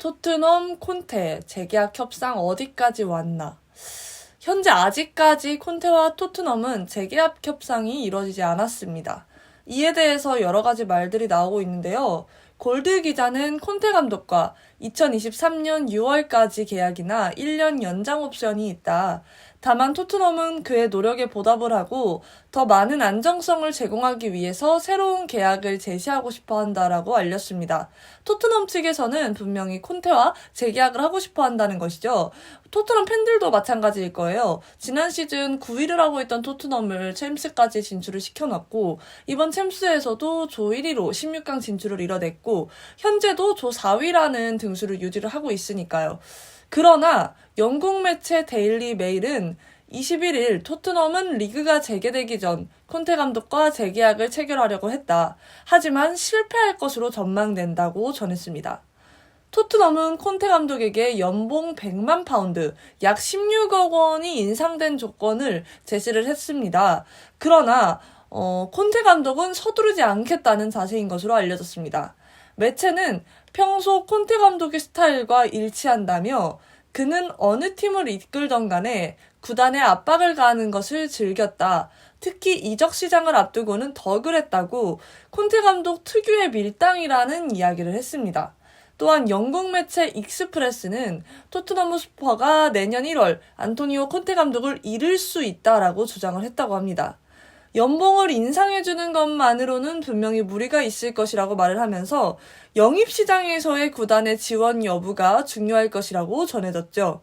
토트넘 콘테 재계약 협상 어디까지 왔나? 현재 아직까지 콘테와 토트넘은 재계약 협상이 이루어지지 않았습니다. 이에 대해서 여러 가지 말들이 나오고 있는데요. 골드 기자는 콘테 감독과 2023년 6월까지 계약이나 1년 연장 옵션이 있다. 다만 토트넘은 그의 노력에 보답을 하고 더 많은 안정성을 제공하기 위해서 새로운 계약을 제시하고 싶어 한다라고 알렸습니다. 토트넘 측에서는 분명히 콘테와 재계약을 하고 싶어 한다는 것이죠. 토트넘 팬들도 마찬가지일 거예요. 지난 시즌 9위를 하고 있던 토트넘을 챔스까지 진출을 시켜놨고 이번 챔스에서도 조 1위로 16강 진출을 이뤄냈고 현재도 조 4위라는 등 수를 유지를 하고 있으니까요. 그러나 영국 매체 데일리 메일은 21일 토트넘은 리그가 재개되기 전 콘테 감독과 재계약을 체결하려고 했다. 하지만 실패할 것으로 전망된다고 전했습니다. 토트넘은 콘테 감독에게 연봉 100만 파운드, 약 16억 원이 인상된 조건을 제시를 했습니다. 그러나 어, 콘테 감독은 서두르지 않겠다는 자세인 것으로 알려졌습니다. 매체는 평소 콘테 감독의 스타일과 일치한다며 그는 어느 팀을 이끌던 간에 구단에 압박을 가하는 것을 즐겼다. 특히 이적 시장을 앞두고는 더 그랬다고 콘테 감독 특유의 밀당이라는 이야기를 했습니다. 또한 영국 매체 익스프레스는 토트넘 스퍼가 내년 1월 안토니오 콘테 감독을 잃을 수 있다라고 주장을 했다고 합니다. 연봉을 인상해주는 것만으로는 분명히 무리가 있을 것이라고 말을 하면서 영입시장에서의 구단의 지원 여부가 중요할 것이라고 전해졌죠.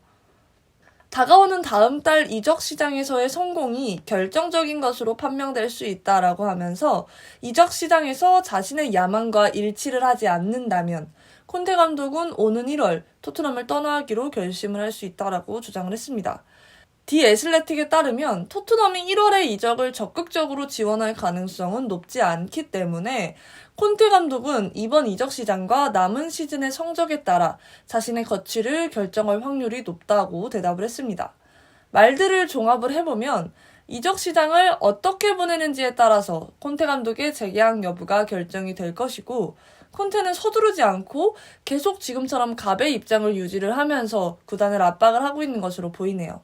다가오는 다음 달 이적 시장에서의 성공이 결정적인 것으로 판명될 수 있다라고 하면서 이적 시장에서 자신의 야망과 일치를 하지 않는다면 콘테 감독은 오는 1월 토트넘을 떠나기로 결심을 할 수 있다라고 주장을 했습니다. 디 애슬레틱에 따르면 토트넘이 1월에 이적을 적극적으로 지원할 가능성은 높지 않기 때문에 콘테 감독은 이번 이적 시장과 남은 시즌의 성적에 따라 자신의 거취를 결정할 확률이 높다고 대답을 했습니다. 말들을 종합을 해보면 이적 시장을 어떻게 보내는지에 따라서 콘테 감독의 재계약 여부가 결정이 될 것이고 콘테는 서두르지 않고 계속 지금처럼 갑의 입장을 유지를 하면서 구단을 압박을 하고 있는 것으로 보이네요.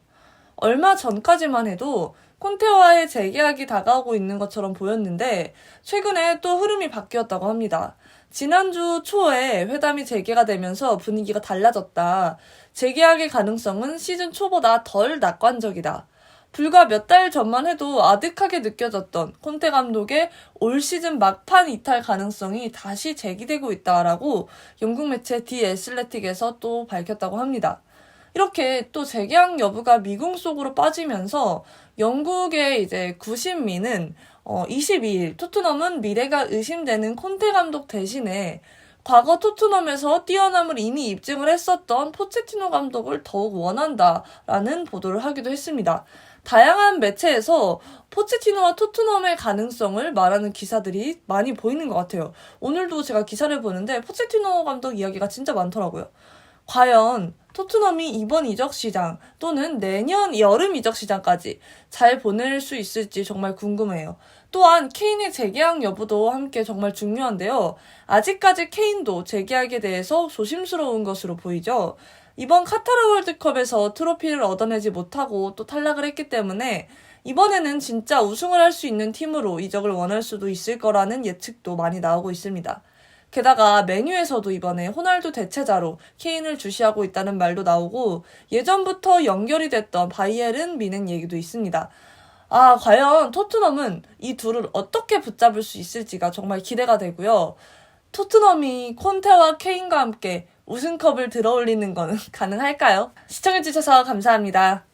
얼마 전까지만 해도 콘테와의 재계약이 다가오고 있는 것처럼 보였는데 최근에 또 흐름이 바뀌었다고 합니다. 지난주 초에 회담이 재개가 되면서 분위기가 달라졌다. 재계약의 가능성은 시즌 초보다 덜 낙관적이다. 불과 몇 달 전만 해도 아득하게 느껴졌던 콘테 감독의 올 시즌 막판 이탈 가능성이 다시 제기되고 있다라고 영국 매체 디 애슬레틱에서 또 밝혔다고 합니다. 이렇게 또 재계약 여부가 미궁 속으로 빠지면서 영국의 이제 구신민은 어 22일 토트넘은 미래가 의심되는 콘테 감독 대신에 과거 토트넘에서 뛰어남을 이미 입증을 했었던 포체티노 감독을 더욱 원한다라는 보도를 하기도 했습니다. 다양한 매체에서 포체티노와 토트넘의 가능성을 말하는 기사들이 많이 보이는 것 같아요. 오늘도 제가 기사를 보는데 포체티노 감독 이야기가 진짜 많더라고요. 과연 토트넘이 이번 이적 시장 또는 내년 여름 이적 시장까지 잘 보낼 수 있을지 정말 궁금해요. 또한 케인의 재계약 여부도 함께 정말 중요한데요. 아직까지 케인도 재계약에 대해서 조심스러운 것으로 보이죠. 이번 카타르 월드컵에서 트로피를 얻어내지 못하고 또 탈락을 했기 때문에 이번에는 진짜 우승을 할 수 있는 팀으로 이적을 원할 수도 있을 거라는 예측도 많이 나오고 있습니다. 게다가 메뉴에서도 이번에 호날두 대체자로 케인을 주시하고 있다는 말도 나오고 예전부터 연결이 됐던 바이에른 미는 얘기도 있습니다. 아, 과연 토트넘은 이 둘을 어떻게 붙잡을 수 있을지가 정말 기대가 되고요. 토트넘이 콘테와 케인과 함께 우승컵을 들어올리는 거는 가능할까요? 시청해주셔서 감사합니다.